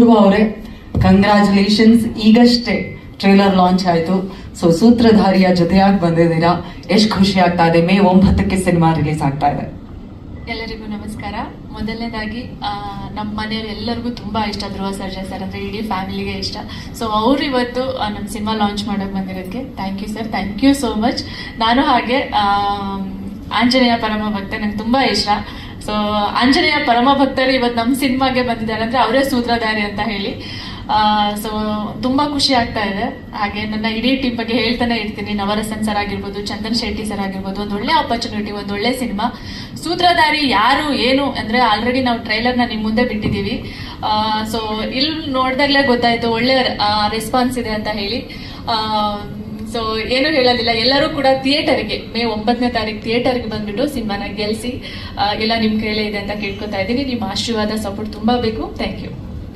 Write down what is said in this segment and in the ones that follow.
ಅಪೂರ್ವ ಅವರೇ ಕಂಗ್ರ್ಯಾಚುಲೇಷನ್ಸ್ ಈಗಷ್ಟೇ trailer launch ಆಯಿತು. ಸೊ ಸೂತ್ರಧಾರಿಯ ಜೊತೆಯಾಗಿ ಬಂದಿದ್ದೀರಾ? ಎಷ್ಟು ಖುಷಿ ಆಗ್ತಾ ಇದೆ? ಮೇ ಒಂಬತ್ತಕ್ಕೆ ಸಿನಿಮಾ ರಿಲೀಸ್ ಆಗ್ತಾ ಇದೆ. ಎಲ್ಲರಿಗೂ ನಮಸ್ಕಾರ. ಮೊದಲನೇದಾಗಿ ನಮ್ಮ ಮನೆಯವ್ರು ಎಲ್ಲರಿಗೂ ತುಂಬಾ ಇಷ್ಟ, ಧ್ರುವ ಸರ್ಜಾ ಸರ್ ಅಂದರೆ ಇಡೀ ಫ್ಯಾಮಿಲಿಗೆ ಇಷ್ಟ. ಸೊ ಅವ್ರು ಇವತ್ತು ನಮ್ಮ ಸಿನಿಮಾ ಲಾಂಚ್ ಮಾಡೋಕೆ ಬಂದಿರೋದಕ್ಕೆ thank you sir thank you so much ನಾನು ಹಾಗೆ ಆಂಜನೇಯ ಪರಮ ಭಕ್ತ ನಂಗೆ ತುಂಬ ಇಷ್ಟ. ಸೊ ಆಂಜನೇಯ ಪರಮ ಭಕ್ತರು ಇವತ್ತು ನಮ್ಮ ಸಿನಿಮಾಗೆ ಬಂದಿದ್ದಾರೆ. ಅಂದ್ರೆ ಅವರೇ ಸೂತ್ರಧಾರಿ ಅಂತ ಹೇಳಿ. ಸೊ ತುಂಬಾ ಖುಷಿ ಆಗ್ತಾ ಇದೆ. ಹಾಗೆ ನನ್ನ ಇಡೀ ಟೀಮ್ ಬಗ್ಗೆ ಹೇಳ್ತಾನೆ ಇರ್ತೀನಿ. ನವರಸನ್ ಸರ್ ಆಗಿರ್ಬೋದು, ಚಂದನ್ ಶೆಟ್ಟಿ ಸರ್ ಆಗಿರ್ಬೋದು, ಒಂದು ಒಳ್ಳೆ ಆಪರ್ಚುನಿಟಿ ಒಂದು ಒಳ್ಳೆ ಸಿನಿಮಾ. ಸೂತ್ರಧಾರಿ ಯಾರು, ಏನು, ಅಂದ್ರೆ ಆಲ್ರೆಡಿ ನಾವು ಟ್ರೈಲರ್ ನಿಮ್ಮ ನಿಮ್ ಮುಂದೆ ಬಿಟ್ಟಿದ್ದೀವಿ. ಸೊ ಇಲ್ಲಿ ನೋಡ್ದಾಗ್ಲೇ ಗೊತ್ತಾಯ್ತು, ಒಳ್ಳೆ ರೆಸ್ಪಾನ್ಸ್ ಇದೆ ಅಂತ ಹೇಳಿ. ಸೊ ಏನು ಹೇಳೋದಿಲ್ಲ. ಎಲ್ಲರೂ ಕೂಡ ಥಿಯೇಟರ್ಗೆ ಮೇ ಒಂಬತ್ತನೇ ತಾರೀಕು ಥಿಯೇಟರ್ಗೆ ಬಂದ್ಬಿಟ್ಟು ಸಿನಿಮಾನ ಗೆಲ್ಸಿ ಎಲ್ಲ ನಿಮ್ ಕೈಲೇ ಇದೆ ಅಂತ ಕೇಳ್ಕೊತಾ ಇದ್ದೀನಿ. ನಿಮ್ಮ ಆಶೀರ್ವಾದ ಸಪೋರ್ಟ್ ತುಂಬಾ ಬೇಕು. Thank you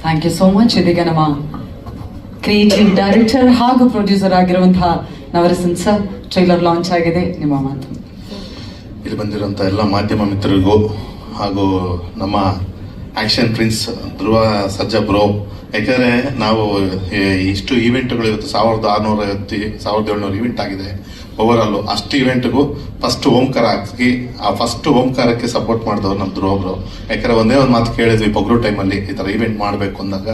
thank you so much ಇದೀಗ ನಮ್ಮ ಕ್ರಿಯೇಟಿವ್ ಡೈರೆಕ್ಟರ್ ಹಾಗೂ ಪ್ರೊಡ್ಯೂಸರ್ ಆಗಿರುವಂತಹ ನವರಸನ್ ಸರ್ ಟ್ರೈಲರ್ ಲಾಂಚ್ ಆಗಿದೆ. ನಿಮ್ಮ ಮಾತು. ಇಲ್ಲಿ ಬಂದಿರುವಂತಹ ಎಲ್ಲ ಮಾಧ್ಯಮ ಮಿತ್ರರಿಗೂ ಹಾಗೂ ನಮ್ಮ action prince Dhruva Sarja bro. ಯಾಕಂದರೆ ನಾವು ಇಷ್ಟು ಈವೆಂಟ್ಗಳು ಇವತ್ತು ಸಾವಿರದ ಆರುನೂರ ಐವತ್ತು, ಸಾವಿರದ ಏಳ್ನೂರು ಈವೆಂಟ್ ಆಗಿದೆ. ಓವರಾಲು ಅಷ್ಟು ಈವೆಂಟ್ಗೂ ಫಸ್ಟ್ ಓಂಕಾರ ಹಾಕಿ ಆ ಫಸ್ಟ್ ಓಂಕಾರಕ್ಕೆ ಸಪೋರ್ಟ್ ಮಾಡಿದವರು ನಮ್ಮ ಧ್ರುವ ಬ್ರೋ. ಯಾಕಂದ್ರೆ ಒಂದೇ ಒಂದು ಮಾತು ಕೇಳಿದ್ವಿ, ಪೊಗ್ರು ಟೈಮಲ್ಲಿ ಈ ಥರ ಈವೆಂಟ್ ಮಾಡಬೇಕು ಅಂದಾಗ.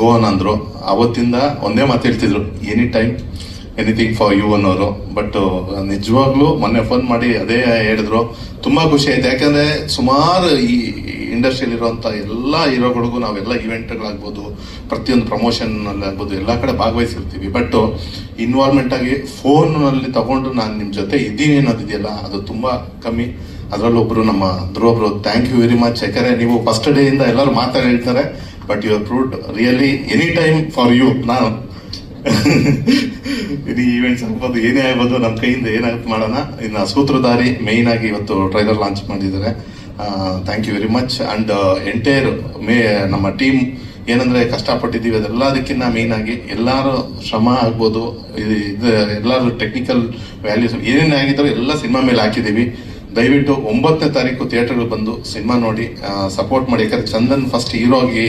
ಗೋವನ್ ಅಂದರು. ಅವತ್ತಿಂದ ಒಂದೇ ಮಾತು ಹೇಳ್ತಿದ್ರು any time anything for you ಅನ್ನೋರು. ಬಟ್ ನಿಜವಾಗ್ಲೂ ಮೊನ್ನೆ ಫೋನ್ ಮಾಡಿ ಅದೇ ಹೇಳಿದ್ರು. ತುಂಬಾ ಖುಷಿ ಆಯ್ತು. ಯಾಕಂದ್ರೆ ಸುಮಾರು ಈ ಇಂಡಸ್ಟ್ರಿಯಲ್ಲಿ ಇರುವಂತ ಎಲ್ಲ ಹೀರೋಗಳಿಗೂ ನಾವೆಲ್ಲ ಇವೆಂಟ್ಗಳಾಗ್ಬೋದು ಪ್ರತಿಯೊಂದು ಪ್ರಮೋಷನ್ ಆಗ್ಬೋದು ಎಲ್ಲ ಕಡೆ ಭಾಗವಹಿಸಿರ್ತೀವಿ. ಬಟ್ ಇನ್ವಾಲ್ವ್ಮೆಂಟ್ ಆಗಿ ಫೋನ್ನಲ್ಲಿ ತಗೊಂಡು ನಾನು ನಿಮ್ಮ ಜೊತೆ ಇದ್ದೀನಿ ಅನ್ನೋದಿದೆಯಲ್ಲ, ಅದು ತುಂಬ ಕಮ್ಮಿ. ಅದರಲ್ಲೂ ಒಬ್ರು ನಮ್ಮ ಧ್ರುವಬ್ರು ಥ್ಯಾಂಕ್ ಯು ವೆರಿ ಮಚ್ ಯಾಕಂದರೆ ನೀವು ಫಸ್ಟ್ ಡೇ ಇಂದ ಎಲ್ಲರೂ ಮಾತಾಡಿ ಹೇಳ್ತಾರೆ but you proved really any time for you ನಾನು ಇಡೀ ಈವೆಂಟ್ಸ್ ಆಗ್ಬೋದು, ಏನೇ ಆಗ್ಬೋದು ನಮ್ಮ ಕೈಯಿಂದ ಏನಾಗುತ್ತೆ ಮಾಡೋಣ. ಇನ್ನು ಸೂತ್ರಧಾರಿ ಮೇಯ್ನ್ ಆಗಿ ಇವತ್ತು ಟ್ರೈಲರ್ ಲಾಂಚ್ ಮಾಡಿದ್ದಾರೆ. Thank you very much and entire May ನಮ್ಮ ಟೀಮ್ ಏನಂದ್ರೆ ಕಷ್ಟಪಟ್ಟಿದ್ದೀವಿ ಅದೆಲ್ಲದಕ್ಕಿಂತ ಮೇನ್ ಆಗಿ ಎಲ್ಲಾರು ಶ್ರಮ ಆಗ್ಬೋದು. ಇದು ಇದು ಎಲ್ಲಾರು ಟೆಕ್ನಿಕಲ್ ವ್ಯಾಲ್ಯೂಸ್ ಏನೇನು ಆಗಿದ್ದಾರೋ ಎಲ್ಲ ಸಿನಿಮಾ ಮೇಲೆ ಹಾಕಿದ್ದೀವಿ. ದಯವಿಟ್ಟು ಒಂಬತ್ತನೇ ತಾರೀಕು ಥಿಯೇಟರ್ಗಳು ಬಂದು ಸಿನಿಮಾ ನೋಡಿ ಸಪೋರ್ಟ್ ಮಾಡಿ. ಯಾಕಂದ್ರೆ ಚಂದನ್ ಫಸ್ಟ್ ಹೀರೋ ಆಗಿ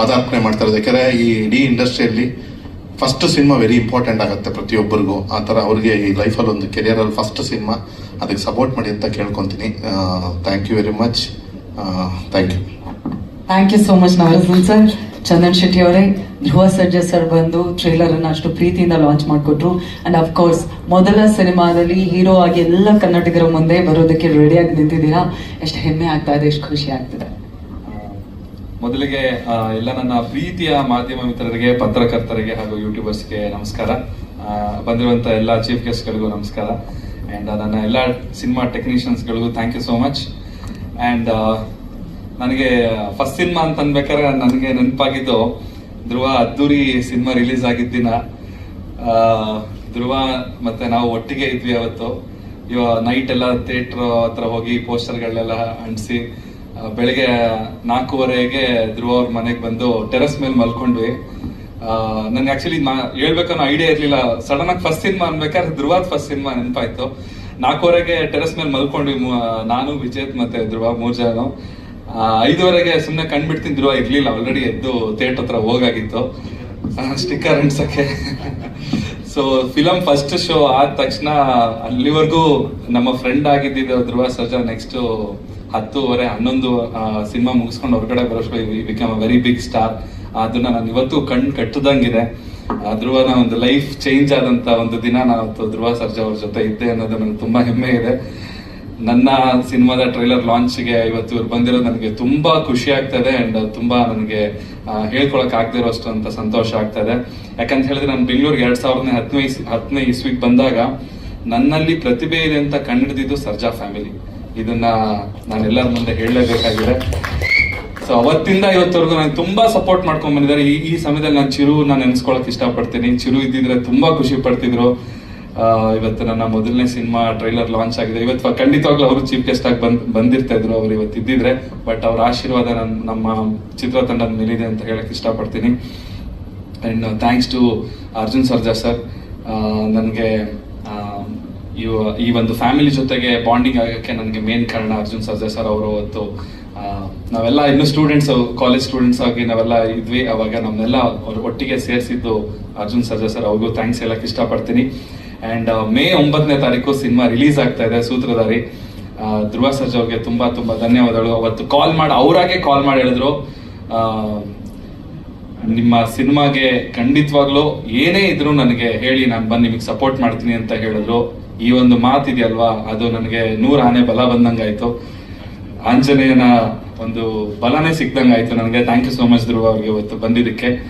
ಪದಾರ್ಪಣೆ ಮಾಡ್ತಾರೆ ಯಾಕಂದ್ರೆ ಈ ಇಡೀ ಇಂಡಸ್ಟ್ರಿಯಲ್ಲಿ ಫಸ್ಟ್ ಸಿನಿಮಾ ವೆರಿ ಇಂಪಾರ್ಟೆಂಟ್ ಆಗುತ್ತೆ ಪ್ರತಿಯೊಬ್ಬರಿಗೂ. ಆ ಥರ ಅವ್ರಿಗೆ ಈ ಲೈಫಲ್ಲಿ ಒಂದು ಕೆರಿಯರಲ್ಲಿ ಫಸ್ಟ್ ಸಿನಿಮಾ ಅದಕ್ಕೆ ಸಪೋರ್ಟ್ ಮಾಡಿ ಅಂತ ಕೇಳ್ಕೊತೀನಿ. Thank you very much thank you thank you so much Navarasan sir Chandan Shetty ಅವರೇ, ಧ್ರುವ ಸರ್ಜಾ ಸರ್ ಬಂದು ಟ್ರೇಲರ್ ಅನ್ನು ಅಷ್ಟು ಪ್ರೀತಿಯಿಂದ ಲಾಂಚ್ ಮಾಡಿಕೊಟ್ರು. ಅಂಡ್ ಅಫ್ ಕೋರ್ಸ್ ಮೊದಲ ಸಿನಿಮಾದಲ್ಲಿ ಹೀರೋ ಆಗಿ ಎಲ್ಲ ಕನ್ನಡಿಗರ ಮುಂದೆ ಬರೋದಕ್ಕೆ ರೆಡಿಯಾಗಿ ನಿಂತಿದ್ದೀರಾ? ಎಷ್ಟು ಹೆಮ್ಮೆ ಆಗ್ತಾ ಇದೆ, ಎಷ್ಟು ಖುಷಿ ಆಗ್ತಿದೆ. ಮೊದಲಿಗೆ ಎಲ್ಲ ನನ್ನ ಪ್ರೀತಿಯ ಮಾಧ್ಯಮ ಮಿತ್ರರಿಗೆ, ಪತ್ರಕರ್ತರಿಗೆ ಹಾಗೂ ಯೂಟ್ಯೂಬರ್ಸ್ಗೆ ನಮಸ್ಕಾರ. ಬಂದಿರುವಂತ ಎಲ್ಲ ಚೀಫ್ ಗೆಸ್ಟ್ಗಳಿಗೂ ನಮಸ್ಕಾರ. ಅಂಡ್ ನನ್ನ ಎಲ್ಲ cinema ಟೆಕ್ನಿಷಿಯನ್ಸ್ಗಳಿಗೂ thank you so much and ನನಗೆ ಫಸ್ಟ್ ಸಿನಿಮಾ ಅಂತ ಅನ್ಬೇಕಾದ್ರೆ ನನಗೆ ನೆನಪಾಗಿದ್ದು ಧ್ರುವ ಅದ್ದೂರಿ ಸಿನಿಮಾ ರಿಲೀಸ್ ಆಗಿದ್ದ ದಿನ. ಧ್ರುವ ಮತ್ತೆ ನಾವು ಒಟ್ಟಿಗೆ ಇದ್ವಿ ಅವತ್ತು. ಇವ ನೈಟ್ ಎಲ್ಲ ಥಿಯೇಟರ್ ಹತ್ರ ಹೋಗಿ ಪೋಸ್ಟರ್ಗಳೆಲ್ಲ ಅಂಟಿಸಿ ಬೆಳಗ್ಗೆ ನಾಲ್ಕೂವರೆಗೆ ಧ್ರುವ ಅವ್ರ ಮನೆಗೆ ಬಂದು ಟೆರಸ್ ಮೇಲೆ ಮಲ್ಕೊಂಡ್ವಿ. ನನ್ಗೆ ಆಕ್ಚುಲಿ ಹೇಳ್ಬೇಕನ್ನೋ ಐಡಿಯಾ ಇರಲಿಲ್ಲ. ಸಡನ್ ಆಗಿ ಫಸ್ಟ್ ಸಿನಿಮಾ ಅನ್ಬೇಕಾದ್ರೆ ಧ್ರುವಾದ್ ಫಸ್ಟ್ ಸಿನಿಮಾ ನೆನಪಾಯ್ತು. ನಾಲ್ಕೂವರೆಗೆ ಟೆರಸ್ ಮೇಲೆ ಮಲ್ಕೊಂಡ್ವಿ ನಾನು, ವಿಜೇತ್ ಮತ್ತೆ ಧ್ರುವ ಮೂರ್ ಜನ. ಐದುವರೆಗೆ ಸುಮ್ಮನೆ ಕಂಡ್ಬಿಡ್ತೀನಿ ಧ್ರುವ ಇರ್ಲಿಲ್ಲ. ಆಲ್ರೆಡಿ ಎದ್ದು ಥಿಯೇಟರ್ ಹತ್ರ ಹೋಗಾಗಿತ್ತು. ಸ್ಟಿಕ್ಕರ್ ಅಂಟ್ಸಕ್ಕೆ ಸೊ ಫಿಲಂ ಫಸ್ಟ್ ಶೋ ಆದ ತಕ್ಷಣ ಅಲ್ಲಿವರೆಗೂ ನಮ್ಮ ಫ್ರೆಂಡ್ ಆಗಿದ್ದಿದ್ದು ಧ್ರುವ ಸರ್ಜಾ ನೆಕ್ಸ್ಟ್ ಹತ್ತುವರೆ, ಹನ್ನೊಂದು ಸಿನಿಮಾ ಮುಗಿಸ್ಕೊಂಡು ಹೊರಗಡೆ ಬರೋಷ್ಟು ಅ ವೆರಿ ಬಿಗ್ ಸ್ಟಾರ್ ಅದನ್ನ ನಾನು ಇವತ್ತು ಕಣ್ಣು ಕಟ್ಟದಂಗಿದೆ. ಧ್ರುವ ಧ್ರುವನ ಒಂದು ಲೈಫ್ ಚೇಂಜ್ ಆದಂತ ಒಂದು ದಿನ ನಾನು ಧ್ರುವ ಸರ್ಜಾ ಅವ್ರ ಜೊತೆ ಇದ್ದೆ ಅನ್ನೋದು ನನಗೆ ತುಂಬಾ ಹೆಮ್ಮೆ ಇದೆ. ನನ್ನ ಸಿನಿಮಾದ ಟ್ರೈಲರ್ ಲಾಂಚ್ಗೆ ಇವತ್ತು ಇವ್ರು ಬಂದಿರೋದು ನನಗೆ ತುಂಬಾ ಖುಷಿ ಆಗ್ತದೆ ಅಂಡ್ ತುಂಬಾ ನನಗೆ ಹೇಳ್ಕೊಳಕ್ ಆಗದೆ ಇರೋಷ್ಟು ಅಂತ ಸಂತೋಷ ಆಗ್ತದೆ ಯಾಕಂತ ಹೇಳಿದ್ರೆ ನಾನು ಬೆಂಗಳೂರಿಗೆ ಎರಡ್ ಸಾವಿರದ ಹತ್ತನೇ ಹತ್ತನೇ ಇಸ್ವಿಗೆ ಬಂದಾಗ ನನ್ನಲ್ಲಿ ಪ್ರತಿಭೆ ಇದೆ ಅಂತ ಕಂಡಿಡಿದಿದ್ದು ಸರ್ಜಾ ಫ್ಯಾಮಿಲಿ ಇದನ್ನ ನಾನೆಲ್ಲರ ಮುಂದೆ ಹೇಳಲೇಬೇಕಾಗಿದೆ. ಸೊ ಅವತ್ತಿಂದ ಇವತ್ತವರೆಗೂ ನಾನು ತುಂಬಾ ಸಪೋರ್ಟ್ ಮಾಡ್ಕೊಂಡ್ ಬಂದಿದ್ದಾರೆ. ಈ ಸಮಯದಲ್ಲಿ ನಾನು ಚಿರು ನಾನು ನೆನ್ಸ್ಕೊಳಕ್ ಇಷ್ಟಪಡ್ತೀನಿ. ಚಿರು ಇದ್ದಿದ್ರೆ ತುಂಬಾ ಖುಷಿ ಪಡ್ತಿದ್ರು. ಇವತ್ತು ನನ್ನ ಮೊದಲನೇ ಸಿನಿಮಾ ಟ್ರೈಲರ್ ಲಾಂಚ್ ಆಗಿದೆ. ಇವತ್ತು ಖಂಡಿತವಾಗ್ಲೂ ಅವರು ಚೀಫ್ ಗೆಸ್ಟ್ ಆಗಿ ಬಂದ್ ಬಂದಿರ್ತಾ ಇದ್ರು ಅವ್ರು ಇವತ್ತು ಇದ್ದಿದ್ರೆ. ಬಟ್ ಅವ್ರ ಆಶೀರ್ವಾದ ನನ್, ನಮ್ಮ ಚಿತ್ರತಂಡದ ಮೇಲಿದೆ ಅಂತ ಹೇಳಕ್ ಇಷ್ಟಪಡ್ತೀನಿ. And thanks to Arjun Sarja sir. ನನಗೆ ಈ ಒಂದು ಫ್ಯಾಮಿಲಿ ಜೊತೆಗೆ ಬಾಂಡಿಂಗ್ ಆಗಕ್ಕೆ ನನಗೆ ಮೇನ್ ಕಾರಣ ಅರ್ಜುನ್ ಸರ್ಜಾ ಸರ್ ಅವರು ಅವತ್ತು ನಾವೆಲ್ಲ ಇನ್ನು ಸ್ಟೂಡೆಂಟ್ಸ್ ಕಾಲೇಜ್ ಸ್ಟೂಡೆಂಟ್ಸ್ ಆಗಿ ನಾವೆಲ್ಲ ಇದ್ವಿ. ಅವಾಗ ನಮ್ಮನ್ನೆಲ್ಲ ಒಟ್ಟಿಗೆ ಸೇರಿಸಿದ್ದು ಅರ್ಜುನ್ ಸರ್ಜಾ ಸರ್. ಅವ್ರಿಗೂ ಥ್ಯಾಂಕ್ಸ್ ಹೇಳಕ್ ಇಷ್ಟಪಡ್ತೀನಿ. ಅಂಡ್ ಮೇ ಒಂಬತ್ತನೇ ತಾರೀಕು ಸಿನಿಮಾ ರಿಲೀಸ್ ಆಗ್ತಾ ಇದೆ ಸೂತ್ರಧಾರಿ. ಧ್ರುವ ಸರ್ಜಾ ಅವ್ರಿಗೆ ತುಂಬಾ ತುಂಬಾ ಧನ್ಯವಾದಗಳು. ಅವತ್ತು ಕಾಲ್ ಮಾಡಿ, ಅವರಾಗೆ ಕಾಲ್ ಮಾಡಿ ಹೇಳಿದ್ರು. ನಿಮ್ಮ ಸಿನಿಮಾಗೆ ಖಂಡಿತವಾಗ್ಲೂ ಏನೇ ಇದ್ರು ನನಗೆ ಹೇಳಿ, ನಾನು ಬಂದು ನಿಮಗೆ ಸಪೋರ್ಟ್ ಮಾಡ್ತೀನಿ ಅಂತ ಹೇಳಿದ್ರು. ಈ ಒಂದು ಮಾತಿದೆಯಲ್ವಾ? ಅದು ನನಗೆ ನೂರ ಆನೆ ಬಲ ಬಂದಂಗಾಯ್ತು. ಆಂಜನೇಯನ ಒಂದು ಬಲನೇ ಆಯಿತು ನನಗೆ. Thank you so much Dhruva ಅವ್ರಿಗೆ ಇವತ್ತು ಬಂದಿದ್ದಕ್ಕೆ.